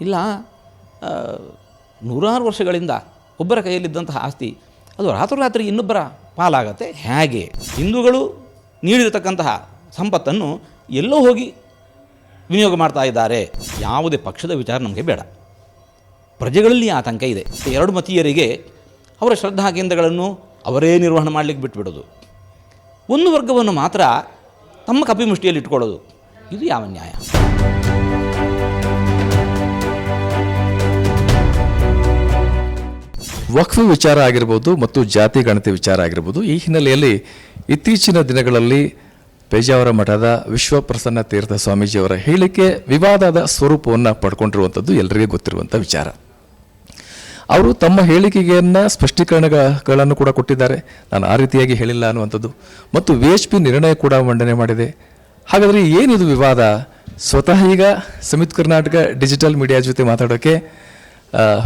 ಇಲ್ಲ ನೂರಾರು ವರ್ಷಗಳಿಂದ ಒಬ್ಬರ ಕೈಯಲ್ಲಿದ್ದಂತಹ ಆಸ್ತಿ, ಅದು ರಾತ್ರೋರಾತ್ರಿ ಇನ್ನೊಬ್ಬರ ಪಾಲಾಗತ್ತೆ. ಹೇಗೆ? ಹಿಂದೂಗಳು ನೀಡಿರತಕ್ಕಂತಹ ಸಂಪತ್ತನ್ನು ಎಲ್ಲೋ ಹೋಗಿ ವಿನಿಯೋಗ ಮಾಡ್ತಾ ಇದ್ದಾರೆ. ಯಾವುದೇ ಪಕ್ಷದ ವಿಚಾರ ನಮಗೆ ಬೇಡ. ಪ್ರಜೆಗಳಲ್ಲಿ ಆತಂಕ ಇದೆ. ಎರಡು ಮತೀಯರಿಗೆ ಅವರ ಶ್ರದ್ಧಾ ಕೇಂದ್ರಗಳನ್ನು ಅವರೇ ನಿರ್ವಹಣೆ ಮಾಡಲಿಕ್ಕೆ ಬಿಟ್ಬಿಡೋದು. ಒಂದು ವರ್ಗವನ್ನು ಮಾತ್ರ ತಮ್ಮ ಕಪಿಮುಷ್ಟಿಯಲ್ಲಿ ಇಟ್ಕೊಳ್ಳೋದು. ಇದು ಯಾವ ನ್ಯಾಯ? ವಕ್ಫ್ ವಿಚಾರ ಆಗಿರ್ಬೋದು ಮತ್ತು ಜಾತಿ ಗಣತಿ ವಿಚಾರ ಆಗಿರ್ಬೋದು, ಈ ಹಿನ್ನೆಲೆಯಲ್ಲಿ ಇತ್ತೀಚಿನ ದಿನಗಳಲ್ಲಿ ಪೇಜಾವರ ಮಠದ ವಿಶ್ವಪ್ರಸನ್ನ ತೀರ್ಥ ಸ್ವಾಮೀಜಿಯವರ ಹೇಳಿಕೆ ವಿವಾದದ ಸ್ವರೂಪವನ್ನು ಪಡ್ಕೊಂಡಿರುವಂಥದ್ದು ಎಲ್ಲರಿಗೂ ಗೊತ್ತಿರುವಂಥ ವಿಚಾರ. ಅವರು ತಮ್ಮ ಹೇಳಿಕೆಯನ್ನು ಸ್ಪಷ್ಟೀಕರಣಗಳನ್ನು ಕೂಡ ಕೊಟ್ಟಿದ್ದಾರೆ. ನಾನು ಆ ರೀತಿಯಾಗಿ ಹೇಳಿಲ್ಲ ಅನ್ನುವಂಥದ್ದು. ಮತ್ತು ವಿ ಎಚ್ ಪಿ ನಿರ್ಣಯ ಕೂಡ ಮಂಡನೆ ಮಾಡಿದೆ. ಹಾಗಾದರೆ ಏನಿದು ವಿವಾದ? ಸ್ವತಃ ಈಗ ಸಮಿತ್ ಕರ್ನಾಟಕ ಡಿಜಿಟಲ್ ಮೀಡಿಯಾ ಜೊತೆ ಮಾತಾಡೋಕ್ಕೆ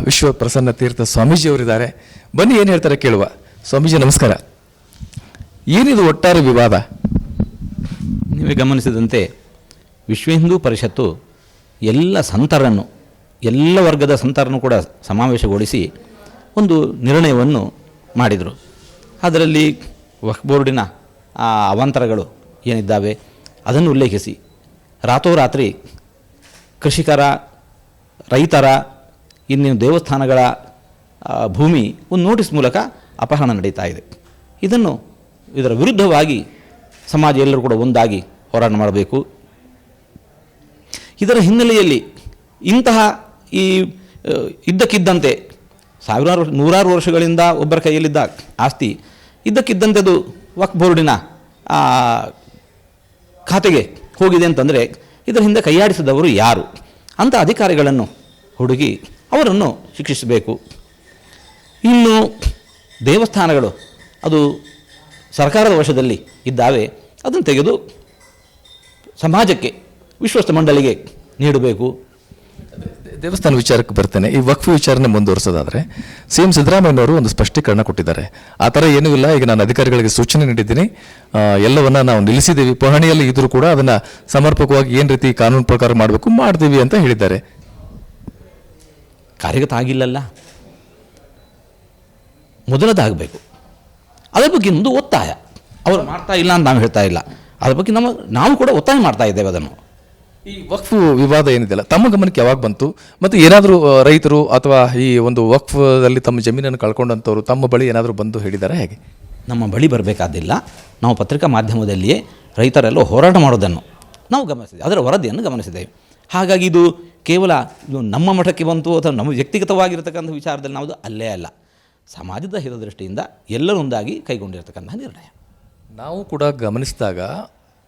ವಿಶ್ವ ಪ್ರಸನ್ನ ತೀರ್ಥ ಸ್ವಾಮೀಜಿಯವರಿದ್ದಾರೆ. ಬನ್ನಿ ಏನು ಹೇಳ್ತಾರೆ ಕೇಳುವ. ಸ್ವಾಮೀಜಿ, ನಮಸ್ಕಾರ. ಏನಿದು ಒಟ್ಟಾರೆ ವಿವಾದ? ನೀವೇ ಗಮನಿಸಿದಂತೆ ವಿಶ್ವ ಹಿಂದೂ ಪರಿಷತ್ತು ಎಲ್ಲ ಸಂತರನ್ನು, ಎಲ್ಲ ವರ್ಗದ ಸಂತರನ್ನು ಕೂಡ ಸಮಾವೇಶಗೊಳಿಸಿ ಒಂದು ನಿರ್ಣಯವನ್ನು ಮಾಡಿದರು. ಅದರಲ್ಲಿ ವಕ್ಫ್ ಬೋರ್ಡಿನ ಆ ಅವಾಂತರಗಳು ಏನಿದ್ದಾವೆ ಅದನ್ನು ಉಲ್ಲೇಖಿಸಿ. ರಾತೋರಾತ್ರಿ ಕೃಷಿಕರ, ರೈತರ ಇನ್ನಿನ್ನು ದೇವಸ್ಥಾನಗಳ ಭೂಮಿ ಒಂದು ನೋಟಿಸ್ ಮೂಲಕ ಅಪಹರಣ ನಡೀತಾ ಇದೆ. ಇದನ್ನು ಇದರ ವಿರುದ್ಧವಾಗಿ ಸಮಾಜ ಎಲ್ಲರೂ ಕೂಡ ಒಂದಾಗಿ ಹೋರಾಟ ಮಾಡಬೇಕು. ಇದರ ಹಿನ್ನೆಲೆಯಲ್ಲಿ ಇಂತಹ ಈ ಇದ್ದಕ್ಕಿದ್ದಂತೆ ಸಾವಿರಾರು, ನೂರಾರು ವರ್ಷಗಳಿಂದ ಒಬ್ಬರ ಕೈಯಲ್ಲಿದ್ದ ಆಸ್ತಿ, ಇದ್ದಕ್ಕಿದ್ದಂತೆ ಅದು ವಕ್ ಬೋರ್ಡಿನ ಖಾತೆಗೆ ಹೋಗಿದೆ ಅಂತಂದರೆ ಇದರ ಹಿಂದೆ ಕೈಯಾಡಿಸಿದವರು ಯಾರು? ಅಂಥ ಅಧಿಕಾರಿಗಳನ್ನು ಹುಡುಗಿ ಅವರನ್ನು ಶಿಕ್ಷಿಸಬೇಕು. ಇನ್ನು ದೇವಸ್ಥಾನಗಳು, ಅದು ಸರ್ಕಾರದ ವಶದಲ್ಲಿ ಇದ್ದಾವೆ, ಅದನ್ನು ತೆಗೆದು ಸಮಾಜಕ್ಕೆ ವಿಶ್ವಸ್ತ ಮಂಡಳಿಗೆ ನೀಡಬೇಕು. ದೇವಸ್ಥಾನ ವಿಚಾರಕ್ಕೆ ಬರ್ತೇನೆ. ಈ ವಕ್ಫ್ ವಿಚಾರನೆ ಮುಂದುವರಿಸೋದಾದರೆ, ಸಿ ಎಂ ಸಿದ್ದರಾಮಯ್ಯನವರು ಒಂದು ಸ್ಪಷ್ಟೀಕರಣ ಕೊಟ್ಟಿದ್ದಾರೆ. ಆ ಥರ ಏನೂ ಇಲ್ಲ. ಈಗ ನಾನು ಅಧಿಕಾರಿಗಳಿಗೆ ಸೂಚನೆ ನೀಡಿದ್ದೀನಿ. ಎಲ್ಲವನ್ನ ನಾವು ನಿಲ್ಲಿಸಿದ್ದೀವಿ. ಪಹಣಿಯಲ್ಲಿ ಇದ್ದರೂ ಕೂಡ ಅದನ್ನು ಸಮರ್ಪಕವಾಗಿ ಏನು ರೀತಿ ಕಾನೂನು ಪ್ರಕಾರ ಮಾಡಬೇಕು, ಮಾಡ್ತೀವಿ ಅಂತ ಹೇಳಿದ್ದಾರೆ. ಕಾರ್ಯಗತ ಆಗಿಲ್ಲಲ್ಲ ಮೊದಲದಾಗಬೇಕು. ಅದರ ಬಗ್ಗೆ ಒಂದು ಒತ್ತಾಯ. ಅವರು ಮಾಡ್ತಾ ಇಲ್ಲ ಅಂತ ನಾವು ಹೇಳ್ತಾ ಇಲ್ಲ. ಅದ್ರ ಬಗ್ಗೆ ನಮ್ಮ ನಾವು ಕೂಡ ಒತ್ತಾಯ ಮಾಡ್ತಾ ಇದ್ದೇವೆ ಅದನ್ನು. ಈ ವಕ್ಫ್ ವಿವಾದ ಏನಿದೆಯಲ್ಲ ತಮ್ಮ ಗಮನಕ್ಕೆ ಯಾವಾಗ ಬಂತು? ಮತ್ತು ಏನಾದರೂ ರೈತರು ಅಥವಾ ಈ ಒಂದು ವಕ್ಫದಲ್ಲಿ ತಮ್ಮ ಜಮೀನನ್ನು ಕಳ್ಕೊಂಡಂಥವ್ರು ತಮ್ಮ ಬಳಿ ಏನಾದರೂ ಬಂದು ಹೇಳಿದ್ದಾರೆ ಹೇಗೆ? ನಮ್ಮ ಬಳಿ ಬರಬೇಕಾದಿಲ್ಲ. ನಾವು ಪತ್ರಿಕಾ ಮಾಧ್ಯಮದಲ್ಲಿಯೇ ರೈತರೆಲ್ಲ ಹೋರಾಟ ಮಾಡೋದನ್ನು ನಾವು ಗಮನಿಸಿದ್ದೇವೆ. ಅದರ ವರದಿಯನ್ನು ಗಮನಿಸಿದ್ದೇವೆ. ಹಾಗಾಗಿ ಇದು ಕೇವಲ ನಮ್ಮ ಮಠಕ್ಕೆ ಬಂತು ಅಥವಾ ನಮ್ಮ ವ್ಯಕ್ತಿಗತವಾಗಿರ್ತಕ್ಕಂಥ ವಿಚಾರದಲ್ಲಿ ನಾವು ಅಲ್ಲೇ ಅಲ್ಲ. ಸಮಾಜದ ಹಿತದೃಷ್ಟಿಯಿಂದ ಎಲ್ಲರೊಂದಾಗಿ ಕೈಗೊಂಡಿರ್ತಕ್ಕಂಥ ನಿರ್ಣಯ. ನಾವು ಕೂಡ ಗಮನಿಸಿದಾಗ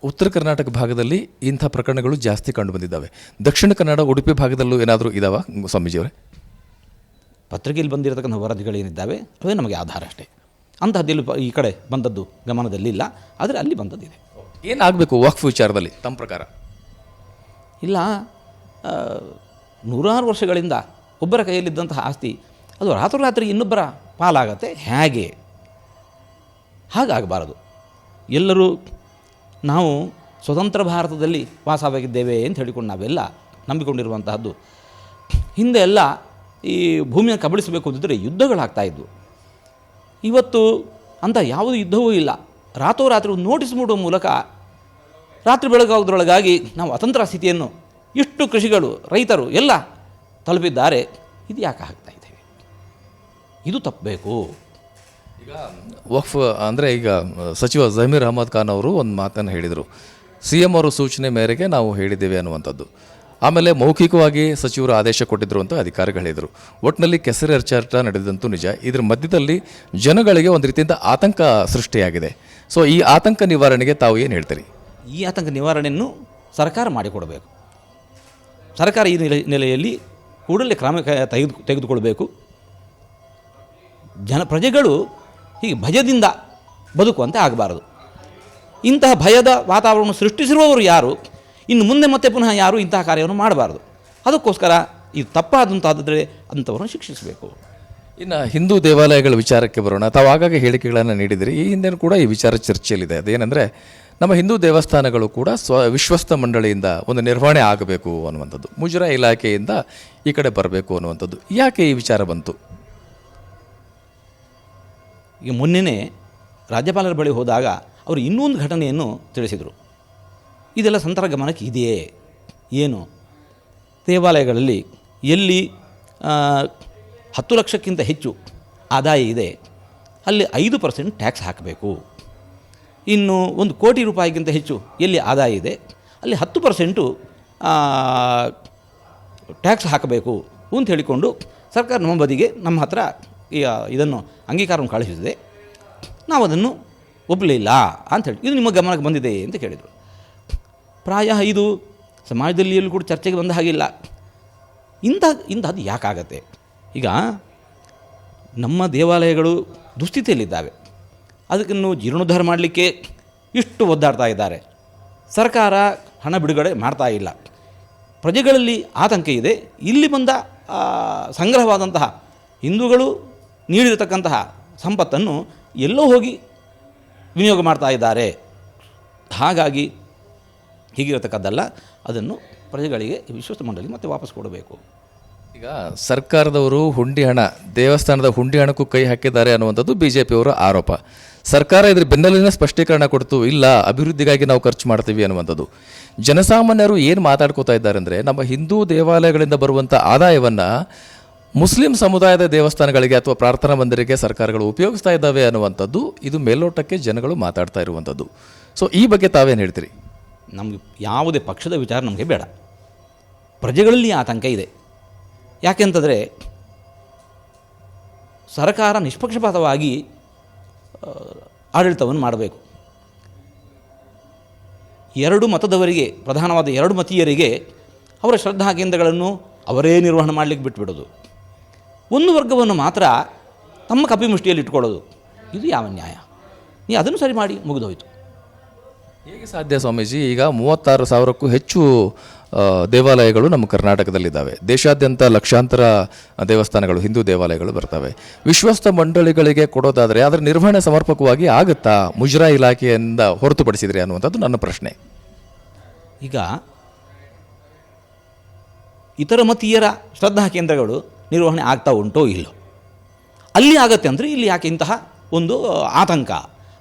ಉತ್ತರ ಕರ್ನಾಟಕ ಭಾಗದಲ್ಲಿ ಇಂಥ ಪ್ರಕರಣಗಳು ಜಾಸ್ತಿ ಕಂಡು ಬಂದಿದ್ದಾವೆ ದಕ್ಷಿಣ ಕನ್ನಡ ಉಡುಪಿ ಭಾಗದಲ್ಲೂ ಏನಾದರೂ ಇದಾವೆ ಸ್ವಾಮೀಜಿಯವರೇ? ಪತ್ರಿಕೆಯಲ್ಲಿ ಬಂದಿರತಕ್ಕಂಥ ವರದಿಗಳೇನಿದ್ದಾವೆ? ಅವೇ ನಮಗೆ ಆಧಾರ ಅಷ್ಟೇ. ಅಂತಹದ್ದೆಲ್ಲೂ ಈ ಕಡೆ ಬಂದದ್ದು ಗಮನದಲ್ಲಿಲ್ಲ ಆದರೆ ಅಲ್ಲಿ ಬಂದದ್ದಿದೆ. ಏನಾಗಬೇಕು ವಕ್ಫ್ ವಿಚಾರದಲ್ಲಿ ತಮ್ಮ ಪ್ರಕಾರ? ಇಲ್ಲ ನೂರಾರು ವರ್ಷಗಳಿಂದ ಒಬ್ಬರ ಕೈಯಲ್ಲಿದ್ದಂತಹ ಆಸ್ತಿ, ಅದು ರಾತ್ರೋರಾತ್ರಿ ಇನ್ನೊಬ್ಬರ ಪಾಲಾಗತ್ತೆ. ಹೇಗೆ? ಹಾಗಾಗಬಾರದು. ಎಲ್ಲರೂ ನಾವು ಸ್ವತಂತ್ರ ಭಾರತದಲ್ಲಿ ವಾಸವಾಗಿದ್ದೇವೆ ಅಂತ ಹೇಳಿಕೊಂಡು ನಾವೆಲ್ಲ ನಂಬಿಕೊಂಡಿರುವಂತಹದ್ದು. ಹಿಂದೆ ಎಲ್ಲ ಈ ಭೂಮಿಯನ್ನು ಕಬಳಿಸಬೇಕು ಯುದ್ಧಗಳಾಗ್ತಾ ಇದ್ವು. ಇವತ್ತು ಅಂಥ ಯಾವುದೂ ಯುದ್ಧವೂ ಇಲ್ಲ. ರಾತ್ರೋರಾತ್ರಿ ನೋಟಿಸ್ ಮೂಡುವ ಮೂಲಕ ರಾತ್ರಿ ಬೆಳಗಾಗೋದ್ರೊಳಗಾಗಿ ನಾವು ಅತಂತ್ರ ಸ್ಥಿತಿಯನ್ನು ಇಷ್ಟು ಕೃಷಿಗಳು ರೈತರು ಎಲ್ಲ ತಲುಪಿದ್ದಾರೆ. ಇದು ಯಾಕೆ ಆಗ್ತಾ ಇದೆ? ಇದು ತಪ್ಪಬೇಕು ಈಗ ವಕ್ಫ್ ಅಂದರೆ ಈಗ ಸಚಿವ ಜಮೀರ್ ಅಹಮದ್ ಖಾನ್ ಅವರು ಒಂದು ಮಾತನ್ನು ಹೇಳಿದರು. ಸಿ ಎಂ ಅವರು ಸೂಚನೆ ಮೇರೆಗೆ ನಾವು ಹೇಳಿದ್ದೇವೆ ಅನ್ನುವಂಥದ್ದು. ಆಮೇಲೆ ಮೌಖಿಕವಾಗಿ ಸಚಿವರು ಆದೇಶ ಕೊಟ್ಟಿದ್ರು ಅಂತ ಅಧಿಕಾರಿಗಳು ಹೇಳಿದರು. ಒಟ್ಟಿನಲ್ಲಿ ಕೆಸರು ಅರ್ಚಾಟ ನಡೆದಂತೂ ನಿಜ. ಇದ್ರ ಮಧ್ಯದಲ್ಲಿ ಜನಗಳಿಗೆ ಒಂದು ರೀತಿಯಿಂದ ಆತಂಕ ಸೃಷ್ಟಿಯಾಗಿದೆ. ಸೊ ಈ ಆತಂಕ ನಿವಾರಣೆಗೆ ತಾವು ಏನು ಹೇಳ್ತೀರಿ? ಈ ಆತಂಕ ನಿವಾರಣೆಯನ್ನು ಸರ್ಕಾರ ಮಾಡಿಕೊಡಬೇಕು. ಸರ್ಕಾರ ಈ ನೆಲೆ ನೆಲೆಯಲ್ಲಿ ಕೂಡಲೇ ಕ್ರಮ ತೆಗೆದು ತೆಗೆದುಕೊಳ್ಬೇಕು. ಜನ ಪ್ರಜೆಗಳು ಹೀಗೆ ಭಯದಿಂದ ಬದುಕುವಂತೆ ಆಗಬಾರದು. ಇಂತಹ ಭಯದ ವಾತಾವರಣವನ್ನು ಸೃಷ್ಟಿಸಿರುವವರು ಯಾರು? ಇನ್ನು ಮುಂದೆ ಮತ್ತೆ ಪುನಃ ಯಾರು ಇಂತಹ ಕಾರ್ಯವನ್ನು ಮಾಡಬಾರದು. ಅದಕ್ಕೋಸ್ಕರ ಇದು ತಪ್ಪಾದಂತಾದರೆ ಅಂಥವರನ್ನು ಶಿಕ್ಷಿಸಬೇಕು. ಇನ್ನು ಹಿಂದೂ ದೇವಾಲಯಗಳ ವಿಚಾರಕ್ಕೆ ಬರೋಣ. ತಾವು ಆಗಾಗ ಹೇಳಿಕೆಗಳನ್ನು ನೀಡಿದಿರಿ. ಈ ಹಿಂದೆ ಕೂಡ ಈ ವಿಚಾರ ಚರ್ಚೆಯಲ್ಲಿದೆ. ಅದೇನೆಂದರೆ ನಮ್ಮ ಹಿಂದೂ ದೇವಸ್ಥಾನಗಳು ಕೂಡ ಸ್ವ ವಿಶ್ವಸ್ತ ಮಂಡಳಿಯಿಂದ ಒಂದು ನಿರ್ವಹಣೆ ಆಗಬೇಕು ಅನ್ನುವಂಥದ್ದು. ಮುಜರಾಯಿ ಇಲಾಖೆಯಿಂದ ಈ ಕಡೆ ಬರಬೇಕು ಅನ್ನುವಂಥದ್ದು. ಯಾಕೆ ಈ ವಿಚಾರ ಬಂತು? ಈಗ ಮೊನ್ನೆನೇ ರಾಜ್ಯಪಾಲರ ಬಳಿ ಹೋದಾಗ ಅವರು ಇನ್ನೊಂದು ಘಟನೆಯನ್ನು ತಿಳಿಸಿದರು. ಇದೆಲ್ಲ ಸಂತರ ಗಮನಕ್ಕೆ ಇದೆಯೇ? ಏನು? ದೇವಾಲಯಗಳಲ್ಲಿ ಎಲ್ಲಿ ಹತ್ತು ಲಕ್ಷಕ್ಕಿಂತ ಹೆಚ್ಚು ಆದಾಯ ಇದೆ, ಅಲ್ಲಿ ಐದು ಪರ್ಸೆಂಟ್ ಟ್ಯಾಕ್ಸ್ ಹಾಕಬೇಕು. ಇನ್ನು ಒಂದು ಕೋಟಿ ರೂಪಾಯಿಗಿಂತ ಹೆಚ್ಚು ಎಲ್ಲಿ ಆದಾಯ ಇದೆ, ಅಲ್ಲಿ ಹತ್ತು ಪರ್ಸೆಂಟು ಟ್ಯಾಕ್ಸ್ ಹಾಕಬೇಕು ಅಂತ ಹೇಳಿಕೊಂಡು ಸರ್ಕಾರ ನಮ್ಮ ಬದಿಗೆ, ನಮ್ಮ ಹತ್ರ ಇದನ್ನು ಅಂಗೀಕಾರವನ್ನು ಕಳುಹಿಸಿದೆ. ನಾವು ಅದನ್ನು ಒಪ್ಪಲಿಲ್ಲ ಹೇಳಿ, ಇದು ನಿಮ್ಮ ಗಮನಕ್ಕೆ ಬಂದಿದೆ ಅಂತ ಕೇಳಿದರು. ಪ್ರಾಯ ಇದು ಸಮಾಜದಲ್ಲಿ ಎಲ್ಲೂ ಕೂಡ ಚರ್ಚೆಗೆ ಬಂದ ಹಾಗಿಲ್ಲ ಇಂಥ, ಇಂಥದ್ದು ಯಾಕಾಗತ್ತೆ? ಈಗ ನಮ್ಮ ದೇವಾಲಯಗಳು ದುಸ್ಥಿತಿಯಲ್ಲಿದ್ದಾವೆ. ಅದನ್ನು ಜೀರ್ಣೋದ್ಧಾರ ಮಾಡಲಿಕ್ಕೆ ಇಷ್ಟು ಒದ್ದಾಡ್ತಾ ಇದ್ದಾರೆ. ಸರ್ಕಾರ ಹಣ ಬಿಡುಗಡೆ ಮಾಡ್ತಾ ಇಲ್ಲ. ಪ್ರಜೆಗಳಲ್ಲಿ ಆತಂಕ ಇದೆ. ಇಲ್ಲಿ ಬಂದ ಸಂಗ್ರಹವಾದಂತಹ ಹಿಂದೂಗಳು ನೀಡಿರತಕ್ಕಂತಹ ಸಂಪತ್ತನ್ನು ಎಲ್ಲೋ ಹೋಗಿ ವಿನಿಯೋಗ ಮಾಡ್ತಾ ಇದ್ದಾರೆ. ಹಾಗಾಗಿ ಹೀಗಿರತಕ್ಕದ್ದಲ್ಲ. ಅದನ್ನು ಪ್ರಜೆಗಳಿಗೆ ವಿಶ್ವಸ್ತ ಮಂಡಳಿ ಮತ್ತೆ ವಾಪಸ್ ಕೊಡಬೇಕು. ಈಗ ಸರ್ಕಾರದವರು ಹುಂಡಿ ಹಣ, ದೇವಸ್ಥಾನದ ಹುಂಡಿ ಹಣಕ್ಕೂ ಕೈ ಹಾಕಿದ್ದಾರೆ ಅನ್ನುವಂಥದ್ದು ಬಿ ಜೆ ಪಿಯವರ ಆರೋಪ. ಸರ್ಕಾರ ಇದ್ರ ಬೆನ್ನಲ್ಲಿನ ಸ್ಪಷ್ಟೀಕರಣ ಕೊಡ್ತು, ಇಲ್ಲ, ಅಭಿವೃದ್ಧಿಗಾಗಿ ನಾವು ಖರ್ಚು ಮಾಡ್ತೀವಿ ಅನ್ನುವಂಥದ್ದು. ಜನಸಾಮಾನ್ಯರು ಏನು ಮಾತಾಡ್ಕೋತಾ ಇದ್ದಾರೆ ಅಂದರೆ, ನಮ್ಮ ಹಿಂದೂ ದೇವಾಲಯಗಳಿಂದ ಬರುವಂಥ ಆದಾಯವನ್ನು ಮುಸ್ಲಿಂ ಸಮುದಾಯದ ದೇವಸ್ಥಾನಗಳಿಗೆ ಅಥವಾ ಪ್ರಾರ್ಥನಾ ಮಂದಿರಕ್ಕೆ ಸರ್ಕಾರಗಳು ಉಪಯೋಗಿಸ್ತಾ ಇದ್ದಾವೆ ಅನ್ನುವಂಥದ್ದು ಇದು ಮೇಲ್ನೋಟಕ್ಕೆ ಜನಗಳು ಮಾತಾಡ್ತಾ ಇರುವಂಥದ್ದು. ಸೊ ಈ ಬಗ್ಗೆ ತಾವೇನು ಹೇಳ್ತೀರಿ? ನಮಗೆ ಯಾವುದೇ ಪಕ್ಷದ ವಿಚಾರ ನಮಗೆ ಬೇಡ. ಪ್ರಜೆಗಳಲ್ಲಿ ಆತಂಕ ಇದೆ. ಯಾಕೆಂತಂದರೆ ಸರ್ಕಾರ ನಿಷ್ಪಕ್ಷಪಾತವಾಗಿ ಆಡಳಿತವನ್ನು ಮಾಡಬೇಕು. ಎರಡು ಮತದವರಿಗೆ, ಪ್ರಧಾನವಾದ ಎರಡು ಮತೀಯರಿಗೆ ಅವರ ಶ್ರದ್ಧಾ ಕೇಂದ್ರಗಳನ್ನು ಅವರೇ ನಿರ್ವಹಣೆ ಮಾಡಲಿಕ್ಕೆ ಬಿಟ್ಬಿಡೋದು. ಒಂದು ವರ್ಗವನ್ನು ಮಾತ್ರ ತಮ್ಮ ಕಪಿಮುಷ್ಟಿಯಲ್ಲಿ ಇಟ್ಕೊಳ್ಳೋದು. ಇದು ಯಾವ ನ್ಯಾಯ? ನೀವು ಅದನ್ನು ಸರಿ ಮಾಡಿ ಮುಗಿದೋಯ್ತು. ಹೇಗೆ ಸಾಧ್ಯ ಸ್ವಾಮೀಜಿ? ಈಗ ಮೂವತ್ತಾರು ಸಾವಿರಕ್ಕೂ ಹೆಚ್ಚು ದೇವಾಲಯಗಳು ನಮ್ಮ ಕರ್ನಾಟಕದಲ್ಲಿದ್ದಾವೆ. ದೇಶಾದ್ಯಂತ ಲಕ್ಷಾಂತರ ದೇವಸ್ಥಾನಗಳು, ಹಿಂದೂ ದೇವಾಲಯಗಳು ಬರ್ತವೆ. ವಿಶ್ವಸ್ತ ಮಂಡಳಿಗಳಿಗೆ ಕೊಡೋದಾದರೆ ಅದರ ನಿರ್ವಹಣೆ ಸಮರ್ಪಕವಾಗಿ ಆಗುತ್ತಾ? ಮುಜರಾಯಿ ಇಲಾಖೆಯಿಂದ ಹೊರತುಪಡಿಸಿದ್ರೆ ಅನ್ನುವಂಥದ್ದು ನನ್ನ ಪ್ರಶ್ನೆ. ಈಗ ಇತರ ಮತೀಯರ ಶ್ರದ್ಧಾ ಕೇಂದ್ರಗಳು ನಿರ್ವಹಣೆ ಆಗ್ತಾ ಉಂಟೋ ಇಲ್ಲೋ? ಅಲ್ಲಿ ಆಗತ್ತೆ ಅಂದರೆ ಇಲ್ಲಿ ಯಾಕೆ ಇಂತಹ ಒಂದು ಆತಂಕ?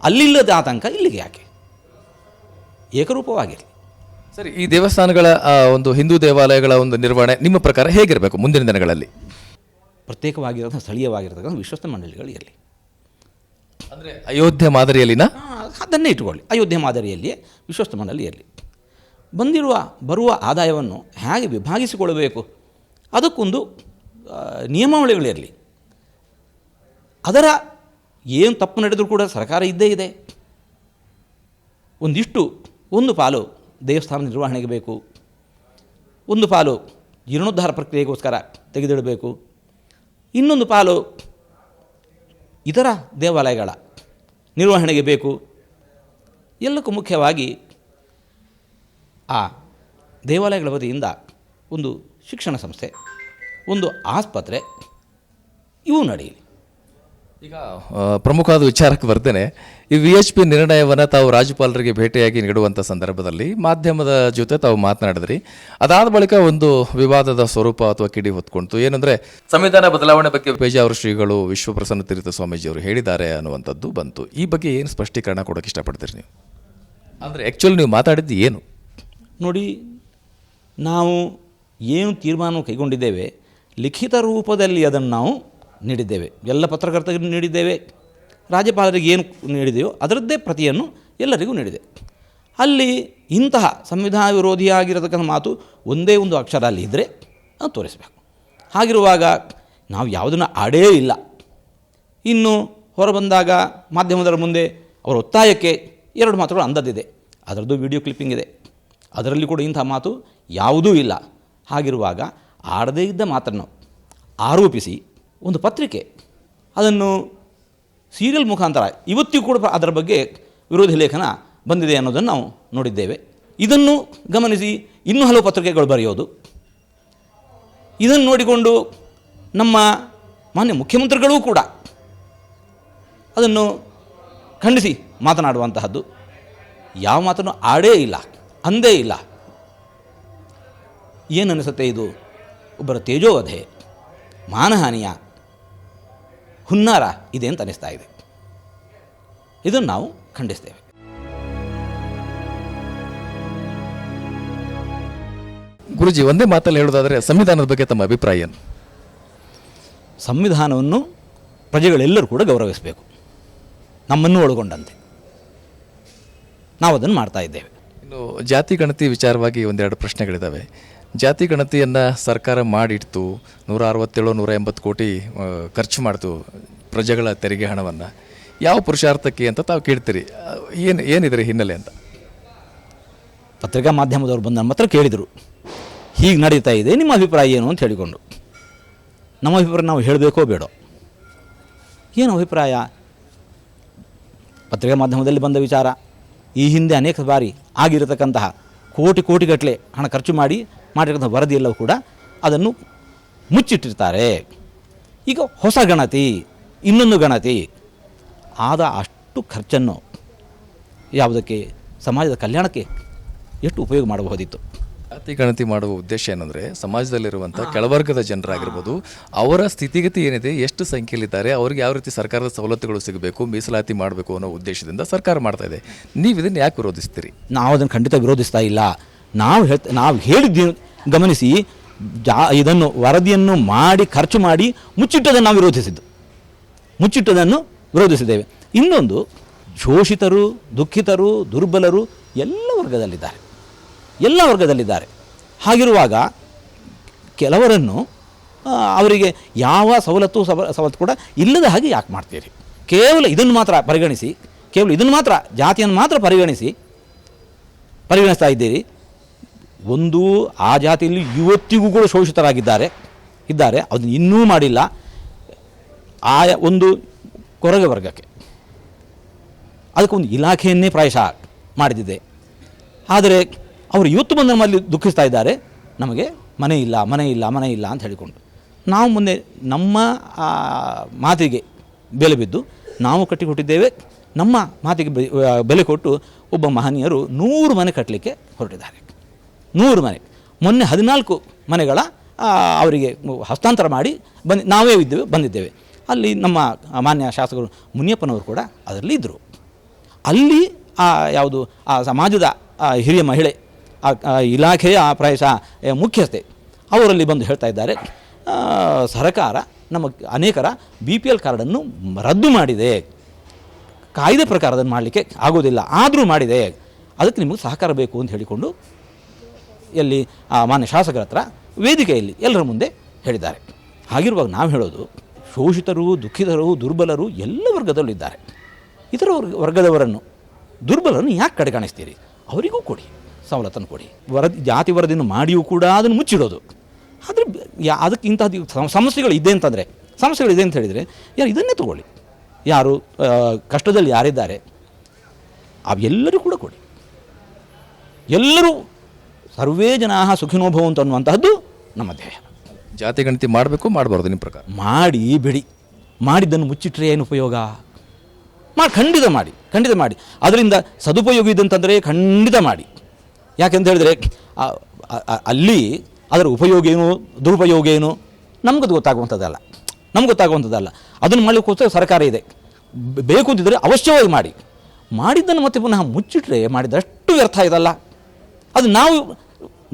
ಅಲ್ಲಿಲ್ಲದ ಆತಂಕ ಇಲ್ಲಿಗೆ ಯಾಕೆ? ಏಕರೂಪವಾಗಿರಲಿ. ಸರಿ ಈ ದೇವಸ್ಥಾನಗಳ ಆ, ಒಂದು ಹಿಂದೂ ದೇವಾಲಯಗಳ ಒಂದು ನಿರ್ವಹಣೆ ನಿಮ್ಮ ಪ್ರಕಾರ ಹೇಗಿರಬೇಕು ಮುಂದಿನ ದಿನಗಳಲ್ಲಿ? ಪ್ರತ್ಯೇಕವಾಗಿರೋದು ಸ್ಥಳೀಯವಾಗಿರತಕ್ಕಂಥ ವಿಶ್ವಸ್ತ ಮಂಡಳಿಗಳು ಇರಲಿ. ಅಂದರೆ ಅಯೋಧ್ಯೆ ಮಾದರಿಯಲ್ಲಿನ? ಅದನ್ನೇ ಇಟ್ಕೊಳ್ಳಿ ಅಯೋಧ್ಯೆ ಮಾದರಿಯಲ್ಲಿಯೇ ವಿಶ್ವಸ್ತ ಮಂಡಳಿ ಇರಲಿ. ಬಂದಿರುವ ಬರುವ ಆದಾಯವನ್ನು ಹೇಗೆ ವಿಭಾಗಿಸಿಕೊಳ್ಳಬೇಕು? ಅದಕ್ಕೊಂದು ಆ, ನಿಯಮಾವಳಿಗಳಿರಲಿ ಅದರ ಏನು ತಪ್ಪು ನಡೆದರೂ ಕೂಡ ಸರ್ಕಾರ ಇದ್ದೇ ಇದೆ. ಒಂದಿಷ್ಟು ಒಂದು ಪಾಲು ದೇವಸ್ಥಾನ ನಿರ್ವಹಣೆಗೆ ಬೇಕು. ಒಂದು ಪಾಲು ಜೀರ್ಣೋದ್ಧಾರ ಪ್ರಕ್ರಿಯೆಗೋಸ್ಕರ ತೆಗೆದಿಡಬೇಕು. ಇನ್ನೊಂದು ಪಾಲು ಇತರ ದೇವಾಲಯಗಳ ನಿರ್ವಹಣೆಗೆ ಬೇಕು. ಎಲ್ಲಕ್ಕೂ ಮುಖ್ಯವಾಗಿ ಆ ದೇವಾಲಯಗಳ ವತಿಯಿಂದ ಒಂದು ಶಿಕ್ಷಣ ಸಂಸ್ಥೆ, ಒಂದು ಆಸ್ಪತ್ರೆ, ಇವು ನಡೆಯಲಿ. ಈಗ ಪ್ರಮುಖವಾದ ವಿಚಾರಕ್ಕೆ ಬರ್ತೇನೆ ಈ ವಿ ಎಚ್ ಪಿ ನಿರ್ಣಯವನ್ನು ತಾವು ರಾಜ್ಯಪಾಲರಿಗೆ ಭೇಟಿಯಾಗಿ ನೀಡುವಂಥ ಸಂದರ್ಭದಲ್ಲಿ ಮಾಧ್ಯಮದ ಜೊತೆ ತಾವು ಮಾತನಾಡಿದ್ರಿ. ಅದಾದ ಬಳಿಕ ಒಂದು ವಿವಾದದ ಸ್ವರೂಪ ಅಥವಾ ಕಿಡಿ ಹೊತ್ಕೊಂತು ಏನಂದ್ರೆ, ಸಂವಿಧಾನ ಬದಲಾವಣೆ ಬಗ್ಗೆ ಪೇಜಾವರ ಶ್ರೀಗಳು ವಿಶ್ವಪ್ರಸನ್ನ ತೀರ್ಥ ಸ್ವಾಮೀಜಿ ಅವರು ಹೇಳಿದ್ದಾರೆ ಅನ್ನುವಂಥದ್ದು ಬಂತು. ಈ ಬಗ್ಗೆ ಏನು ಸ್ಪಷ್ಟೀಕರಣ ಕೊಡೋಕೆ ಇಷ್ಟಪಡ್ತೀರಿ ನೀವು? ಅಂದರೆ ಆ್ಯಕ್ಚುಲಿ ನೀವು ಮಾತಾಡಿದ್ದು ಏನು? ನೋಡಿ, ನಾವು ಏನು ತೀರ್ಮಾನ ಕೈಗೊಂಡಿದ್ದೇವೆ, ಲಿಖಿತ ರೂಪದಲ್ಲಿ ಅದನ್ನು ನಾವು ನೀಡಿದ್ದೇವೆ. ಎಲ್ಲ ಪತ್ರಕರ್ತರಿಗೂ ನೀಡಿದ್ದೇವೆ. ರಾಜ್ಯಪಾಲರಿಗೆ ಏನು ನೀಡಿದೆಯೋ ಅದರದ್ದೇ ಪ್ರತಿಯನ್ನು ಎಲ್ಲರಿಗೂ ನೀಡಿದೆ. ಅಲ್ಲಿ ಇಂತಹ ಸಂವಿಧಾನ ವಿರೋಧಿಯಾಗಿರತಕ್ಕಂಥ ಮಾತು ಒಂದೇ ಒಂದು ಅಕ್ಷರ ಅಲ್ಲಿ ಇದ್ದರೆ ನಾವು ತೋರಿಸಬೇಕು. ಹಾಗಿರುವಾಗ ನಾವು ಯಾವುದನ್ನು ಆಡೇ ಇಲ್ಲ. ಇನ್ನು ಹೊರಬಂದಾಗ ಮಾಧ್ಯಮದರ ಮುಂದೆ ಅವರ ಒತ್ತಾಯಕ್ಕೆ ಎರಡು ಮಾತುಗಳು ಅಂದದ್ದಿದೆ. ಅದರದ್ದು ವಿಡಿಯೋ ಕ್ಲಿಪ್ಪಿಂಗ್ ಇದೆ. ಅದರಲ್ಲಿ ಕೂಡ ಇಂಥ ಮಾತು ಯಾವುದೂ ಇಲ್ಲ. ಹಾಗಿರುವಾಗ ಆಡದೇ ಇದ್ದ ಮಾತನ್ನು ಆರೋಪಿಸಿ ಒಂದು ಪತ್ರಿಕೆ. ಅದನ್ನು ಸೀರಿಯಲ್ ಮುಖಾಂತರ ಇವತ್ತಿಗೂ ಕೂಡ ಅದರ ಬಗ್ಗೆ ವಿರೋಧಿ ಲೇಖನ ಬಂದಿದೆ ಅನ್ನೋದನ್ನು ನಾವು ನೋಡಿದ್ದೇವೆ. ಇದನ್ನು ಗಮನಿಸಿ ಇನ್ನೂ ಹಲವು ಪತ್ರಿಕೆಗಳು ಬರೆಯೋದು. ಇದನ್ನು ನೋಡಿಕೊಂಡು ನಮ್ಮ ಮಾನ್ಯ ಮುಖ್ಯಮಂತ್ರಿಗಳೂ ಕೂಡ ಅದನ್ನು ಖಂಡಿಸಿ ಮಾತನಾಡುವಂತಹದ್ದು. ಯಾವ ಮಾತನ್ನು ಆಡೇ ಇಲ್ಲ, ಅಂದೇ ಇಲ್ಲ. ಏನನ್ನಿಸುತ್ತೆ ಇದು? ಒಬ್ಬರ ತೇಜೋವಧೆ, ಮಾನಹಾನಿಯ ಹುನ್ನಾರ ಇದೆ ಅಂತ ಅನಿಸ್ತಾ ಇದೆ. ಇದನ್ನು ನಾವು ಖಂಡಿಸ್ತೇವೆ. ಗುರುಜಿ ಒಂದೇ ಮಾತಲ್ಲಿ ಹೇಳೋದಾದರೆ ಸಂವಿಧಾನದ ಬಗ್ಗೆ ತಮ್ಮ ಅಭಿಪ್ರಾಯ ಏನು? ಸಂವಿಧಾನವನ್ನು ಪ್ರಜೆಗಳೆಲ್ಲರೂ ಕೂಡ ಗೌರವಿಸಬೇಕು. ನಮ್ಮನ್ನು ಒಳಗೊಂಡಂತೆ. ನಾವು ಅದನ್ನು ಮಾಡ್ತಾ ಇದ್ದೇವೆ. ಇನ್ನು ಜಾತಿ ಗಣತಿ ವಿಚಾರವಾಗಿ ಒಂದೆರಡು ಪ್ರಶ್ನೆಗಳಿದ್ದಾವೆ ಜಾತಿ ಗಣತಿಯನ್ನು ಸರ್ಕಾರ ಮಾಡಿಡ್ತು. ನೂರ ಅರವತ್ತೇಳು ನೂರ ಎಂಬತ್ತು ಕೋಟಿ ಖರ್ಚು ಮಾಡ್ತು ಪ್ರಜೆಗಳ ತೆರಿಗೆ ಹಣವನ್ನು. ಯಾವ ಪುರುಷಾರ್ಥಕ್ಕೆ ಅಂತ ತಾವು ಕೇಳ್ತೀರಿ. ಏನು ಏನಿದೆ ಹಿನ್ನೆಲೆ ಅಂತ? ಪತ್ರಿಕಾ ಮಾಧ್ಯಮದವರು ಬಂದ ನಮ್ಮ ಹತ್ರ ಕೇಳಿದರು. ಹೀಗೆ ನಡೀತಾ ಇದೆ, ನಿಮ್ಮ ಅಭಿಪ್ರಾಯ ಏನು ಅಂತ ಹೇಳಿಕೊಂಡು. ನಮ್ಮ ಅಭಿಪ್ರಾಯ ನಾವು ಹೇಳಬೇಕೋ ಬೇಡೋ? ಏನು ಅಭಿಪ್ರಾಯ? ಪತ್ರಿಕಾ ಮಾಧ್ಯಮದಲ್ಲಿ ಬಂದ ವಿಚಾರ. ಈ ಹಿಂದೆ ಅನೇಕ ಬಾರಿ ಆಗಿರತಕ್ಕಂತಹ ಕೋಟಿ ಕೋಟಿಗಟ್ಟಲೆ ಹಣ ಖರ್ಚು ಮಾಡಿ ಮಾಡಿರ್ತಕ್ಕಂಥ ವರದಿಯೆಲ್ಲವೂ ಕೂಡ ಅದನ್ನು ಮುಚ್ಚಿಟ್ಟಿರ್ತಾರೆ. ಈಗ ಹೊಸ ಗಣತಿ, ಇನ್ನೊಂದು ಗಣತಿ, ಆದ ಅಷ್ಟು ಖರ್ಚನ್ನು ಯಾವುದಕ್ಕೆ, ಸಮಾಜದ ಕಲ್ಯಾಣಕ್ಕೆ ಎಷ್ಟು ಉಪಯೋಗ ಮಾಡಬಹುದಿತ್ತು? ಜಾತಿ ಗಣತಿ ಮಾಡುವ ಉದ್ದೇಶ ಏನಂದ್ರೆ ಸಮಾಜದಲ್ಲಿರುವಂಥ ಕೆಳವರ್ಗದ ಜನರಾಗಿರ್ಬೋದು ಅವರ ಸ್ಥಿತಿಗತಿ ಏನಿದೆ ಎಷ್ಟು ಸಂಖ್ಯೆಯಲ್ಲಿದ್ದಾರೆ ಅವ್ರಿಗೆ ಯಾವ ರೀತಿ ಸರ್ಕಾರದ ಸವಲತ್ತುಗಳು ಸಿಗಬೇಕು ಮೀಸಲಾತಿ ಮಾಡಬೇಕು ಅನ್ನೋ ಉದ್ದೇಶದಿಂದ ಸರ್ಕಾರ ಮಾಡ್ತಾ ಇದೆ. ನೀವು ಇದನ್ನು ಯಾಕೆ ವಿರೋಧಿಸ್ತೀರಿ? ನಾವು ಅದನ್ನು ಖಂಡಿತ ವಿರೋಧಿಸ್ತಾ ಇಲ್ಲ. ನಾವು ಹೇಳ್ತ ನಾವು ಹೇಳಿದ್ದು ಗಮನಿಸಿ ಜಾ ಇದನ್ನು ವರದಿಯನ್ನು ಮಾಡಿ ಖರ್ಚು ಮಾಡಿ ಮುಚ್ಚಿಟ್ಟದನ್ನು ನಾವು ವಿರೋಧಿಸಿದ್ದು. ಮುಚ್ಚಿಟ್ಟದನ್ನು ವಿರೋಧಿಸಿದ್ದೇವೆ. ಇನ್ನೊಂದು ಶೋಷಿತರು ದುಃಖಿತರು ದುರ್ಬಲರು ಎಲ್ಲ ವರ್ಗದಲ್ಲಿದ್ದಾರೆ. ಎಲ್ಲ ವರ್ಗದಲ್ಲಿದ್ದಾರೆ. ಹಾಗಿರುವಾಗ ಕೆಲವರನ್ನು ಅವರಿಗೆ ಯಾವ ಸವಲತ್ತು ಸವ, ಸವಲತ್ತು ಕೂಡ ಇಲ್ಲದ ಹಾಗೆ ಯಾಕೆ ಮಾಡ್ತೀರಿ? ಕೇವಲ ಇದನ್ನು ಮಾತ್ರ ಪರಿಗಣಿಸಿ, ಕೇವಲ ಇದನ್ನು ಮಾತ್ರ, ಜಾತಿಯನ್ನು ಮಾತ್ರ ಪರಿಗಣಿಸಿ ಪರಿಗಣಿಸ್ತಾ ಇದ್ದೀರಿ. ಒಂದು ಆ ಜಾತಿಯಲ್ಲಿ ಇವತ್ತಿಗೂ ಕೂಡ ಶೋಷಿತರಾಗಿದ್ದಾರೆ, ಇದ್ದಾರೆ. ಅದನ್ನು ಇನ್ನೂ ಮಾಡಿಲ್ಲ. ಆ ಒಂದು ಕೊರಗ ವರ್ಗಕ್ಕೆ. ಅದಕ್ಕೊಂದು ಇಲಾಖೆಯನ್ನೇ ಪ್ರಾಯಶಃ ಮಾಡಿದಿದೆ. ಆದರೆ ಅವರು ಇವತ್ತು ಬಂದು ನಮ್ಮಲ್ಲಿ ದುಃಖಿಸ್ತಾ ಇದ್ದಾರೆ. ನಮಗೆ ಮನೆ ಇಲ್ಲ ಮನೆ ಇಲ್ಲ ಮನೆ ಇಲ್ಲ ಅಂತ ಹೇಳಿಕೊಂಡು. ನಾವು ಮುಂದೆ ನಮ್ಮ ಮಾತಿಗೆ ಬೆಲೆ ಬಿದ್ದು ನಾವು ಕಟ್ಟಿಕೊಟ್ಟಿದ್ದೇವೆ. ನಮ್ಮ ಮಾತಿಗೆ ಬೆಲೆ ಕೊಟ್ಟು ಒಬ್ಬ ಮಹನೀಯರು ನೂರು ಮನೆ ಕಟ್ಟಲಿಕ್ಕೆ ಹೊರಟಿದ್ದಾರೆ. ನೂರು ಮನೆ. ಮೊನ್ನೆ ಹದಿನಾಲ್ಕು ಮನೆಗಳ ಅವರಿಗೆ ಹಸ್ತಾಂತರ ಮಾಡಿ ಬಂದು, ನಾವೇ ಇದ್ದೇವೆ, ಬಂದಿದ್ದೇವೆ. ಅಲ್ಲಿ ನಮ್ಮ ಮಾನ್ಯ ಶಾಸಕರು ಮುನಿಯಪ್ಪನವರು ಕೂಡ ಅದರಲ್ಲಿ ಇದ್ದರು. ಅಲ್ಲಿ, ಆ, ಯಾವುದು, ಆ, ಸಮಾಜದ ಹಿರಿಯ ಮಹಿಳೆ ಇಲಾಖೆಯ ಪ್ರಾಯಶಃ ಮುಖ್ಯಸ್ಥೆ ಅವರಲ್ಲಿ ಬಂದು ಹೇಳ್ತಾ ಇದ್ದಾರೆ. ಸರಕಾರ ನಮ್ಮ ಅನೇಕರ ಬಿ ಪಿ ಎಲ್ ಕಾರ್ಡನ್ನು ರದ್ದು ಮಾಡಿದೆ. ಕಾಯ್ದೆ ಪ್ರಕಾರ ಅದನ್ನು ಮಾಡಲಿಕ್ಕೆ ಆಗೋದಿಲ್ಲ, ಆದರೂ ಮಾಡಿದೆ. ಅದಕ್ಕೆ ನಿಮಗೆ ಸಹಕಾರ ಬೇಕು ಅಂತ ಹೇಳಿಕೊಂಡು ಎಲ್ಲಿ ಮಾನ್ಯ ಶಾಸಕರ ಹತ್ರ ವೇದಿಕೆಯಲ್ಲಿ ಎಲ್ಲರ ಮುಂದೆ ಹೇಳಿದ್ದಾರೆ. ಹಾಗಿರುವಾಗ ನಾವು ಹೇಳೋದು, ಶೋಷಿತರು, ದುಃಖಿತರು, ದುರ್ಬಲರು ಎಲ್ಲ ವರ್ಗದಲ್ಲೂ ಇದ್ದಾರೆ ಇತರ ವರ್ಗ, ವರ್ಗದವರನ್ನು ದುರ್ಬಲರನ್ನು ಯಾಕೆ ಕಡೆಗಾಣಿಸ್ತೀರಿ? ಅವರಿಗೂ ಕೊಡಿ. ಸವಲತ್ತನ್ನು ಕೊಡಿ. ವರದಿ ಜಾತಿ ವರದಿಯನ್ನು ಮಾಡಿಯೂ ಕೂಡ ಅದನ್ನು ಮುಚ್ಚಿಡೋದು. ಆದರೆ ಯಾ ಅದಕ್ಕೆ ಇಂಥದ್ದು ಸಮ- ಸಮಸ್ಯೆಗಳು ಇದೆ ಅಂತಂದರೆ ಸಮಸ್ಯೆಗಳಿದೆ ಅಂತ ಹೇಳಿದರೆ ಯಾರು ಇದನ್ನೇ ತಗೊಳ್ಳಿ. ಯಾರು ಕಷ್ಟದಲ್ಲಿ ಯಾರಿದ್ದಾರೆ ಅವೆಲ್ಲರೂ ಕೂಡ ಕೊಡಿ. ಎಲ್ಲರೂ ಸರ್ವೇ ಜನಾ ಸುಖಿನೋಭವ ಅಂತ ಅನ್ನುವಂತಹದ್ದು ನಮ್ಮ ಧ್ಯೇಯ. ಜಾತಿ ಗಣತಿ ಮಾಡಬೇಕು ಮಾಡಬಾರ್ದು ನಿಮ್ಮ ಪ್ರಕಾರ. ಮಾಡಿ ಬಿಡಿ. ಮಾಡಿದ್ದನ್ನು ಮುಚ್ಚಿಟ್ರೆ ಏನು ಉಪಯೋಗ? ಮಾಡಿ ಖಂಡಿತ ಮಾಡಿ ಖಂಡಿತ ಮಾಡಿ. ಅದರಿಂದ ಸದುಪಯೋಗ ಇದೆ ಅಂತಂದರೆ ಖಂಡಿತ ಮಾಡಿ. ಯಾಕೆಂತ ಹೇಳಿದರೆ ಅಲ್ಲಿ ಅದರ ಉಪಯೋಗ ಏನು, ದುರುಪಯೋಗ ಏನು? ನಮಗದು ಗೊತ್ತಾಗುವಂಥದ್ದಲ್ಲ ನಮ್ಗೆ ಗೊತ್ತಾಗುವಂಥದ್ದಲ್ಲ ಅದನ್ನು ಮಾಡಲಿಕ್ಕೋಸ್ಕರ ಸರ್ಕಾರ ಇದೆ. ಬೇಕು ಅಂತಿದ್ದರೆ ಅವಶ್ಯವಾಗಿ ಮಾಡಿ. ಮಾಡಿದ್ದನ್ನು ಮತ್ತೆ ಪುನಃ ಮುಚ್ಚಿಟ್ರೆ ಮಾಡಿದಷ್ಟು ವ್ಯರ್ಥ ಇದಲ್ಲ. ಅದು ನಾವು,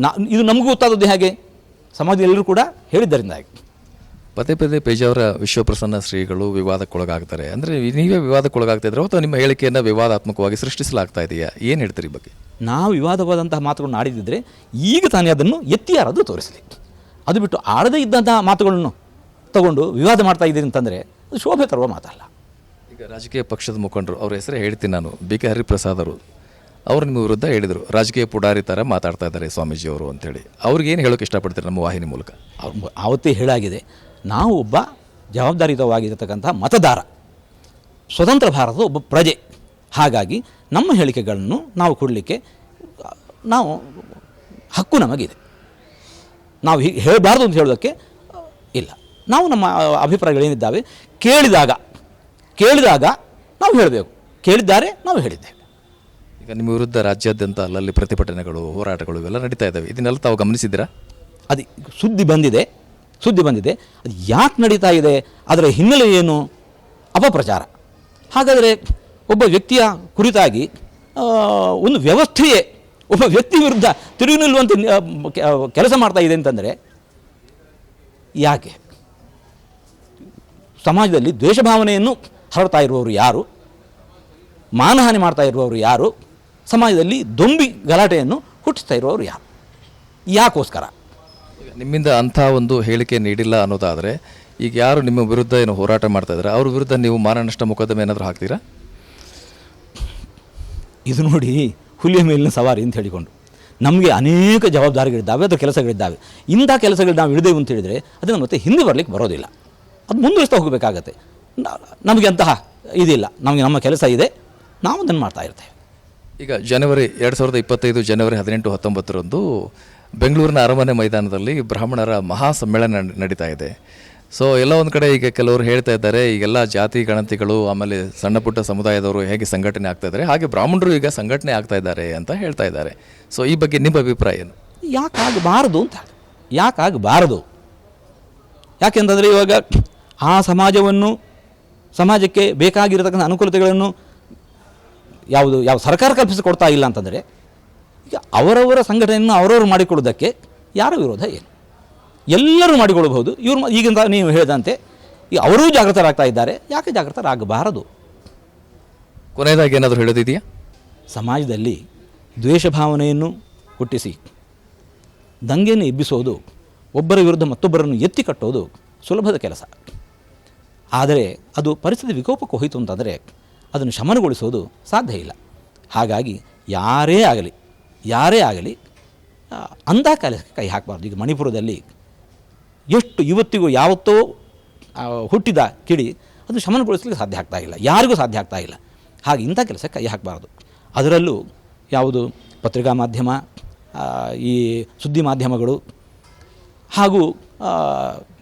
ನಾ, ಇದು ನಮಗೂ ಗೊತ್ತಾದದ್ದು ಹೇಗೆ? ಸಮಾಜ ಎಲ್ಲರೂ ಕೂಡ ಹೇಳಿದ್ದರಿಂದಾಗಿ ಪದೇ ಪದೇ ಪೇಜಾವರ ವಿಶ್ವಪ್ರಸನ್ನ ಶ್ರೀಗಳು ವಿವಾದಕ್ಕೊಳಗಾಗ್ತಾರೆ. ಅಂದರೆ ನೀವೇ ವಿವಾದಕ್ಕೊಳಗಾಗ್ತಾ ಇದ್ರೆ ಅಥವಾ ನಿಮ್ಮ ಹೇಳಿಕೆಯನ್ನು ವಿವಾದಾತ್ಮಕವಾಗಿ ಸೃಷ್ಟಿಸಲಾಗ್ತಾ ಇದೆಯಾ? ಏನು ಹೇಳ್ತೀರಿ ಬಗ್ಗೆ? ನಾವು ವಿವಾದವಾದಂತಹ ಮಾತುಗಳನ್ನು ಆಡಿದ್ದಿದ್ರೆ ಈಗ ತಾನೇ ಅದನ್ನು ಎತ್ತಿ ಯಾರಾದರೂ ತೋರಿಸಲಿ ಅದು ಬಿಟ್ಟು ಆಡದೇ ಇದ್ದಂತಹ ಮಾತುಗಳನ್ನು ತಗೊಂಡು ವಿವಾದ ಮಾಡ್ತಾ ಇದ್ದೀರಿ ಅಂತಂದರೆ ಅದು ಶೋಭೆ ತರುವ ಮಾತಲ್ಲ. ಈಗ ರಾಜಕೀಯ ಪಕ್ಷದ ಮುಖಂಡರು ಅವ್ರ ಹೆಸರು ಹೇಳ್ತೀನಿ ನಾನು ಬಿ ಕೆ ಹರಿಪ್ರಸಾದ್ ಅವರು. ಅವರು ನಿಮ್ಮ ವಿರುದ್ಧ ಹೇಳಿದರು ರಾಜಕೀಯ ಪುಡಾರಿ ಥರ ಮಾತಾಡ್ತಾ ಇದ್ದಾರೆ ಸ್ವಾಮೀಜಿ ಅವರು ಅಂತೇಳಿ. ಅವ್ರಿಗೆ ಏನು ಹೇಳೋಕೆ ಇಷ್ಟಪಡ್ತೀರಿ ನಮ್ಮ ವಾಹಿನಿ ಮೂಲಕ? ಅವ್ರು ಆವತ್ತೇ ಹೇಳಾಗಿದೆ ನಾವು ಒಬ್ಬ ಜವಾಬ್ದಾರಿಯುತವಾಗಿರತಕ್ಕಂಥ ಮತದಾರ ಸ್ವತಂತ್ರ ಭಾರತದ ಒಬ್ಬ ಪ್ರಜೆ. ಹಾಗಾಗಿ ನಮ್ಮ ಹೇಳಿಕೆಗಳನ್ನು ನಾವು ಕೊಡಲಿಕ್ಕೆ ನಾವು ಹಕ್ಕು ನಮಗಿದೆ. ನಾವು ಹೀಗೆ ಹೇಳಬಾರ್ದು ಅಂತ ಹೇಳೋದಕ್ಕೆ ಇಲ್ಲ. ನಾವು ನಮ್ಮ ಅಭಿಪ್ರಾಯಗಳೇನಿದ್ದಾವೆ ಕೇಳಿದಾಗ ಕೇಳಿದಾಗ ನಾವು ಹೇಳಬೇಕು. ಕೇಳಿದ್ದಾರೆ ನಾವು ಹೇಳಿದ್ದೇವೆ. ಈಗ ನಿಮ್ಮ ವಿರುದ್ಧ ರಾಜ್ಯಾದ್ಯಂತ ಅಲ್ಲಲ್ಲಿ ಪ್ರತಿಭಟನೆಗಳು ಹೋರಾಟಗಳು ಇವೆಲ್ಲ ನಡೀತಾ ಇದ್ದಾವೆ. ಇದನ್ನೆಲ್ಲ ತಾವು ಗಮನಿಸಿದ್ದೀರಾ? ಅದು ಸುದ್ದಿ ಬಂದಿದೆ ಸುದ್ದಿ ಬಂದಿದೆ. ಅದು ಯಾಕೆ ನಡೀತಾ ಇದೆ ಅದರ ಹಿನ್ನೆಲೆ ಏನು? ಅಪಪ್ರಚಾರ. ಹಾಗಾದರೆ ಒಬ್ಬ ವ್ಯಕ್ತಿಯ ಕುರಿತಾಗಿ ಒಂದು ವ್ಯವಸ್ಥೆಯೇ ಒಬ್ಬ ವ್ಯಕ್ತಿ ವಿರುದ್ಧ ತಿರುಗಿ ನಿಲ್ಲುವಂತೆ ಕೆಲಸ ಮಾಡ್ತಾ ಇದೆ ಅಂತಂದರೆ, ಯಾಕೆ? ಸಮಾಜದಲ್ಲಿ ದ್ವೇಷ ಭಾವನೆಯನ್ನು ಹರಡ್ತಾ ಇರುವವರು ಯಾರು? ಮಾನಹಾನಿ ಮಾಡ್ತಾ ಇರುವವರು ಯಾರು? ಸಮಾಜದಲ್ಲಿ ದೊಂಬಿ ಗಲಾಟೆಯನ್ನು ಹುಟ್ಟಿಸ್ತಾ ಇರುವವರು ಯಾರು? ಯಾಕೋಸ್ಕರ? ನಿಮ್ಮಿಂದ ಅಂಥ ಒಂದು ಹೇಳಿಕೆ ನೀಡಿಲ್ಲ ಅನ್ನೋದಾದರೆ, ಈಗ ಯಾರು ನಿಮ್ಮ ವಿರುದ್ಧ ಏನು ಹೋರಾಟ ಮಾಡ್ತಾ ಇದ್ದಾರೆ, ಅವ್ರ ವಿರುದ್ಧ ನೀವು ಮಾನನಷ್ಟ ಮೊಕದ್ದಮೆ ಏನಾದರೂ ಹಾಕ್ತೀರಾ? ಇದು ನೋಡಿ ಹುಲಿಯ ಮೇಲಿನ ಸವಾರಿ ಅಂತ ಹೇಳಿಕೊಂಡು. ನಮಗೆ ಅನೇಕ ಜವಾಬ್ದಾರಿಗಳಿದ್ದಾವೆ ಅಥವಾ ಕೆಲಸಗಳಿದ್ದಾವೆ. ಇಂಥ ಕೆಲಸಗಳು ನಾವು ಹಿಡಿದೆವು ಅಂತ ಹೇಳಿದರೆ ಅದನ್ನು ಮತ್ತೆ ಹಿಂದೆ ಬರಲಿಕ್ಕೆ ಬರೋದಿಲ್ಲ. ಅದು ಮುಂದುವರಿಸ್ತಾ ಹೋಗಬೇಕಾಗತ್ತೆ. ನಮಗೆ ಅಂತಹ ಇದಿಲ್ಲ. ನಮಗೆ ನಮ್ಮ ಕೆಲಸ ಇದೆ. ನಾವು ಅದನ್ನು ಮಾಡ್ತಾ ಇರ್ತೇವೆ. ಈಗ ಜನವರಿ ಎರಡು ಸಾವಿರದ ಇಪ್ಪತ್ತೈದು ಜನವರಿ ಹದಿನೆಂಟು ಹತ್ತೊಂಬತ್ತರಂದು ಬೆಂಗಳೂರಿನ ಅರಮನೆ ಮೈದಾನದಲ್ಲಿ ಬ್ರಾಹ್ಮಣರ ಮಹಾಸಮ್ಮೇಳನ ನಡ್- ನಡೀತಾ ಇದೆ. ಸೊ ಎಲ್ಲ ಒಂದು ಕಡೆ ಈಗ ಕೆಲವರು ಹೇಳ್ತಾ ಇದ್ದಾರೆ, ಈಗೆಲ್ಲ ಜಾತಿ ಗಣತಿಗಳು, ಆಮೇಲೆ ಸಣ್ಣ ಪುಟ್ಟ ಸಮುದಾಯದವರು ಹೇಗೆ ಸಂಘಟನೆ ಆಗ್ತಾ ಇದ್ದಾರೆ, ಹಾಗೆ ಬ್ರಾಹ್ಮಣರು ಈಗ ಸಂಘಟನೆ ಆಗ್ತಾ ಇದ್ದಾರೆ ಅಂತ ಹೇಳ್ತಾ ಇದ್ದಾರೆ. ಸೊ ಈ ಬಗ್ಗೆ ನಿಮ್ಮ ಅಭಿಪ್ರಾಯ ಏನು? ಯಾಕಾಗಬಾರದು ಅಂತ ಯಾಕಾಗಬಾರದು? ಯಾಕೆಂತಂದರೆ ಇವಾಗ ಆ ಸಮಾಜವನ್ನು, ಸಮಾಜಕ್ಕೆ ಬೇಕಾಗಿರತಕ್ಕಂಥ ಅನುಕೂಲತೆಗಳನ್ನು ಯಾವುದು, ಯಾವ ಸರ್ಕಾರ ಕಲ್ಪಿಸಿಕೊಡ್ತಾ ಇಲ್ಲ ಅಂತಂದರೆ, ಈಗ ಅವರವರ ಸಂಘಟನೆಯನ್ನು ಅವರವರು ಮಾಡಿಕೊಳ್ಳೋದಕ್ಕೆ ಯಾರ ವಿರೋಧ ಏನು? ಎಲ್ಲರೂ ಮಾಡಿಕೊಳ್ಳಬಹುದು. ಇವರು ಈಗಿಂದ ನೀವು ಹೇಳಿದಂತೆ ಈ ಅವರೂ ಜಾಗೃತರಾಗ್ತಾ ಇದ್ದಾರೆ. ಯಾಕೆ ಜಾಗೃತರಾಗಬಾರದು? ಕೊನೆಯದಾಗಿ ಏನಾದರೂ ಹೇಳೋದಿದೆಯಾ? ಸಮಾಜದಲ್ಲಿ ದ್ವೇಷ ಭಾವನೆಯನ್ನು ಹುಟ್ಟಿಸಿ ದಂಗೆಯನ್ನು ಎಬ್ಬಿಸೋದು ಒಬ್ಬರ ವಿರುದ್ಧ ಮತ್ತೊಬ್ಬರನ್ನು ಎತ್ತಿ ಕಟ್ಟೋದು ಸುಲಭದ ಕೆಲಸ. ಆದರೆ ಅದು ಪರಿಸ್ಥಿತಿ ವಿಕೋಪಕ್ಕೆ ಹೋಯಿತು ಅಂತಂದರೆ ಅದನ್ನು ಶಮನಗೊಳಿಸೋದು ಸಾಧ್ಯ ಇಲ್ಲ. ಹಾಗಾಗಿ ಯಾರೇ ಆಗಲಿ ಯಾರೇ ಆಗಲಿ ಅಂಧ ಕಾಲಕ್ಕೆ ಕೈ ಹಾಕಬಾರ್ದು. ಈಗ ಮಣಿಪುರದಲ್ಲಿ ಎಷ್ಟು ಇವತ್ತಿಗೂ ಯಾವತ್ತೋ ಹುಟ್ಟಿದ ಕಿಡಿ, ಅದು ಶಮನಗೊಳಿಸಲಿಕ್ಕೆ ಸಾಧ್ಯ ಆಗ್ತಾ ಇಲ್ಲ. ಯಾರಿಗೂ ಸಾಧ್ಯ ಆಗ್ತಾ ಇಲ್ಲ. ಹಾಗೆ ಇಂಥ ಕೆಲಸ ಕೈ ಹಾಕಬಾರ್ದು. ಅದರಲ್ಲೂ ಯಾವುದು ಪತ್ರಿಕಾ ಮಾಧ್ಯಮ ಈ ಸುದ್ದಿ ಮಾಧ್ಯಮಗಳು, ಹಾಗೂ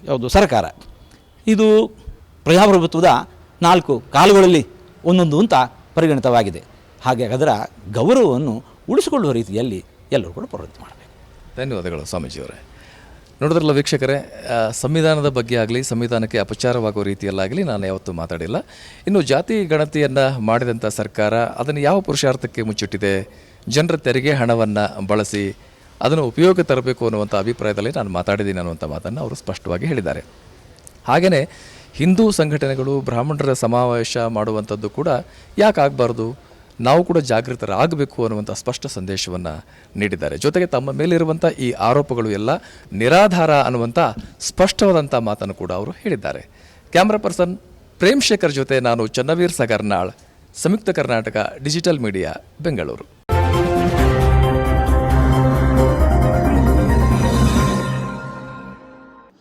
ಯಾವುದು ಸರ್ಕಾರ. ಇದು ಪ್ರಜಾಪ್ರಭುತ್ವದ ನಾಲ್ಕು ಕಾಲುಗಳಲ್ಲಿ ಒಂದೊಂದು ಅಂತ ಪರಿಗಣಿತವಾಗಿದೆ. ಹಾಗೆ ಅದರ ಗೌರವವನ್ನು ಉಳಿಸಿಕೊಳ್ಳುವ ರೀತಿಯಲ್ಲಿ ಎಲ್ಲರೂ ಕೂಡ ಪ್ರವೃತ್ತಿ ಮಾಡಬೇಕು. ಧನ್ಯವಾದಗಳು ಸ್ವಾಮೀಜಿಯವರೇ. ನೋಡಿದ್ರಲ್ಲ ವೀಕ್ಷಕರೇ ಸಂವಿಧಾನದ ಬಗ್ಗೆ ಆಗಲಿ, ಸಂವಿಧಾನಕ್ಕೆ ಅಪಚಾರವಾಗುವ ರೀತಿಯಲ್ಲಾಗಲಿ ನಾನು ಯಾವತ್ತೂ ಮಾತಾಡಿಲ್ಲ. ಇನ್ನು ಜಾತಿ ಗಣತಿಯನ್ನು ಮಾಡಿದಂಥ ಸರ್ಕಾರ ಅದನ್ನು ಯಾವ ಪುರುಷಾರ್ಥಕ್ಕೆ ಮುಚ್ಚಿಟ್ಟಿದೆ? ಜನರ ತೆರಿಗೆ ಹಣವನ್ನು ಬಳಸಿ ಅದನ್ನು ಉಪಯೋಗ ತರಬೇಕು ಅನ್ನುವಂಥ ಅಭಿಪ್ರಾಯದಲ್ಲಿ ನಾನು ಮಾತಾಡಿದ್ದೀನಿ ಅನ್ನುವಂಥ ಮಾತನ್ನು ಅವರು ಸ್ಪಷ್ಟವಾಗಿ ಹೇಳಿದ್ದಾರೆ. ಹಾಗೆಯೇ ಹಿಂದೂ ಸಂಘಟನೆಗಳು ಬ್ರಾಹ್ಮಣರ ಸಮಾವೇಶ ಮಾಡುವಂಥದ್ದು ಕೂಡ ಯಾಕೆ ಆಗಬಾರ್ದು? ನಾವು ಕೂಡ ಜಾಗೃತರಾಗಬೇಕು ಅನ್ನುವಂಥ ಸ್ಪಷ್ಟ ಸಂದೇಶವನ್ನು ನೀಡಿದ್ದಾರೆ. ಜೊತೆಗೆ ತಮ್ಮ ಮೇಲಿರುವಂಥ ಈ ಆರೋಪಗಳು ಎಲ್ಲ ನಿರಾಧಾರ ಅನ್ನುವಂಥ ಸ್ಪಷ್ಟವಾದಂಥ ಮಾತನ್ನು ಕೂಡ ಅವರು ಹೇಳಿದ್ದಾರೆ. ಕ್ಯಾಮ್ರಾ ಪರ್ಸನ್ ಪ್ರೇಮ್ ಶೇಖರ್ ಜೊತೆ ನಾನು ಚನ್ನವೀರ್ ಸಗರ್ನಾಳ್, ಸಂಯುಕ್ತ ಕರ್ನಾಟಕ ಡಿಜಿಟಲ್ ಮೀಡಿಯಾ, ಬೆಂಗಳೂರು.